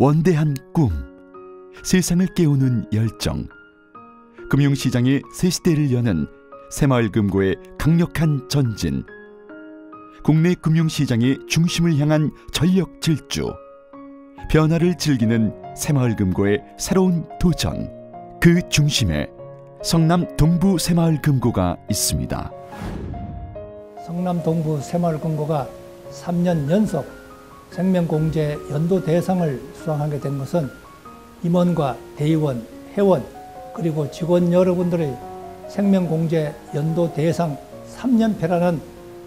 원대한 꿈, 세상을 깨우는 열정, 금융시장의 새 시대를 여는 새마을금고의 강력한 전진, 국내 금융시장의 중심을 향한 전력 질주, 변화를 즐기는 새마을금고의 새로운 도전, 그 중심에 성남 동부 새마을금고가 있습니다. 성남 동부 새마을금고가 3년 연속 생명공제 연도 대상을 수상하게 된 것은 임원과 대의원, 회원 그리고 직원 여러분들의 생명공제 연도 대상 3년패라는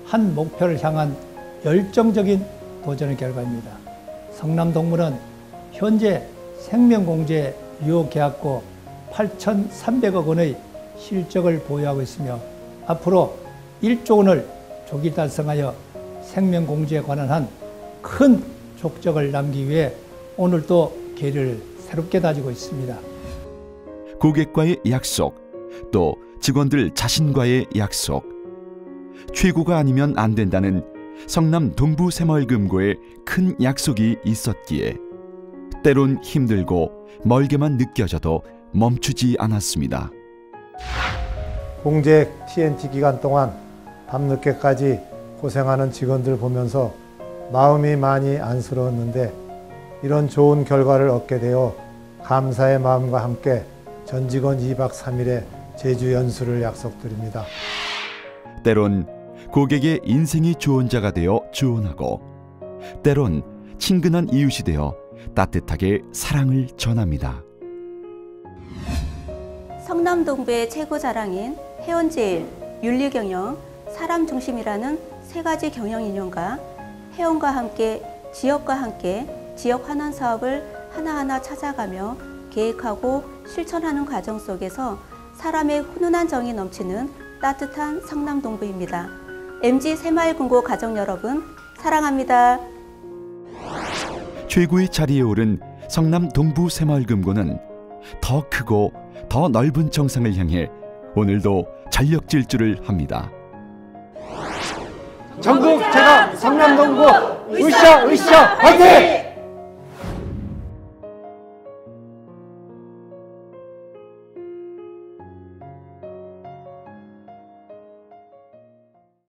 한 목표를 향한 열정적인 도전의 결과입니다. 성남동물은 현재 생명공제 유효계약고 8,300억 원의 실적을 보유하고 있으며 앞으로 1조 원을 조기 달성하여 생명공제에 관한 한 큰 족적을 남기기 위해 오늘 또 계를 새롭게 다지고 있습니다. 고객과의 약속, 또 직원들 자신과의 약속. 최고가 아니면 안 된다는 성남 동부 새마을금고의 큰 약속이 있었기에 때론 힘들고 멀게만 느껴져도 멈추지 않았습니다. 공제 TNT 기간 동안 밤늦게까지 고생하는 직원들 보면서 마음이 많이 안쓰러웠는데 이런 좋은 결과를 얻게 되어 감사의 마음과 함께 전 직원 2박 3일의 제주 연수를 약속드립니다. 때론 고객의 인생의 조언자가 되어 조언하고 때론 친근한 이웃이 되어 따뜻하게 사랑을 전합니다. 성남동부의 최고 자랑인 회원제일, 윤리경영, 사람 중심이라는 세 가지 경영 이념과 회원과 함께 지역과 함께 지역 환원 사업을 하나하나 찾아가며 계획하고 실천하는 과정 속에서 사람의 훈훈한 정이 넘치는 따뜻한 성남동부입니다. MG 새마을금고 가족 여러분 사랑합니다. 최고의 자리에 오른 성남 동부 새마을금고는 더 크고 더 넓은 정상을 향해 오늘도 전력 질주를 합니다. 전국 제가 성남동부 으쌰 으쌰 화이팅!